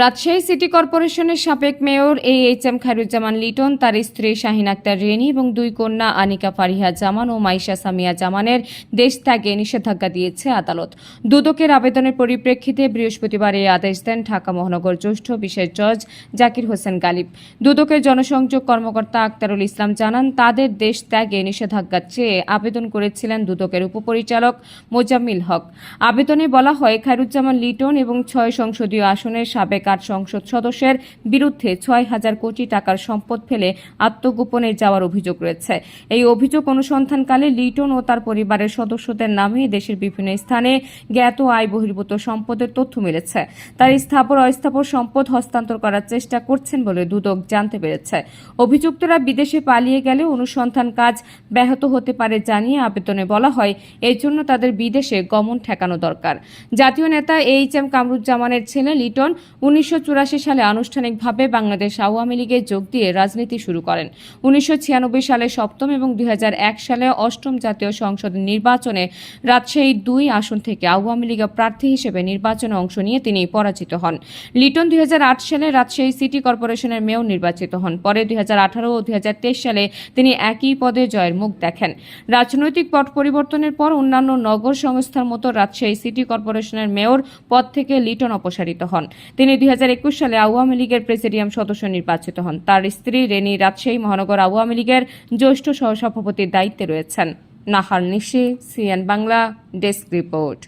Rajshahi city কর্পোরেশনের সাবেক mayor A H M Khairuzzaman Liton, তার স্ত্রী শাহিন আক্তার রেনি এবং দুই কন্যা আনিকা ফারিহা জামান ও মাইশা সামিয়া জামানের দেশ ত্যাগে নিষেধাজ্ঞা দিয়েছে আদালত। দুদকের আবেদনের পরিপ্রেক্ষিতে বৃহস্পতিবার এই আদেশ দেন ঢাকা মহানগর জ্যেষ্ঠ বিশেষ জজ জাকির হোসেন গালিব। দুদকের জনসংযোগ কর্মকর্তা আক্তারুল ইসলাম জানান, তাদের দেশ ত্যাগে নিষেধাজ্ঞা চেয়ে আবেদন করেছিলেন দুদকের উপপরিচালক মোজাম্মিল হক। আবেদনে বলা হয়, খায়রুজ্জামান লিটন এবং ছয় সংসদীয় আসনের সাবেক আট সংসদ সদস্যের বিরুদ্ধে ছয় হাজার কোটি টাকার সম্পদ ফেলে আত্মগোপনে যাওয়ার অভিযোগ রয়েছে। এই অভিযোগ অনুসন্ধানকালে লিটন ও তার পরিবারের সদস্যদের নামে দেশের বিভিন্ন স্থানে জ্ঞাত আয় বহির্ভূত সম্পদের তথ্য মিলেছে। তার স্থাবর, অস্থাবর সম্পদ হস্তান্তর করার চেষ্টা করছেন বলে দুদক জানতে পেরেছে। অভিযুক্তরা বিদেশে পালিয়ে গেলে অনুসন্ধান কাজ ব্যাহত হতে পারে জানিয়ে আবেদনে বলা হয় এই জন্য তাদের বিদেশে গমন ঠেকানো দরকার। জাতীয় নেতা এইচ এম কামরুজ্জামানের ছেলে লিটন উনিশশো চুরাশি সালে আনুষ্ঠানিকভাবে বাংলাদেশ আওয়ামী লীগে যোগ দিয়ে রাজনীতি শুরু করেন। উনিশশো সালে সপ্তম এবং দুই সালে অষ্টম জাতীয় সংসদ নির্বাচনে রাজশাহী দুই আসন থেকে আওয়ামী লীগের প্রার্থী হিসেবে নির্বাচনে অংশ নিয়ে তিনি পরাজিত হন। লিটন দুই সালে রাজশাহী সিটি কর্পোরেশনের মেয়র নির্বাচিত হন। পরে দুই হাজার আঠারো ও দুই হাজার তেইশ সালে তিনি একই পদে জয়ের মুখ দেখেন। রাজনৈতিক পট পরিবর্তনের পর অন্যান্য নগর সংস্থার মতো রাজশাহী সিটি কর্পোরেশনের মেয়র পদ থেকে লিটন অপসারিত হন। তিনি দুই হাজার একুশ সালে আওয়ামী লীগের প্রেসিডিয়াম সদস্য নির্বাচিত হন। তার স্ত্রী রেনি রাজশাহী মহানগর আওয়ামী লীগের জ্যেষ্ঠ সহসভাপতির দায়িত্বে রয়েছেন। Nahar Nishi, C N Bangla, desk report.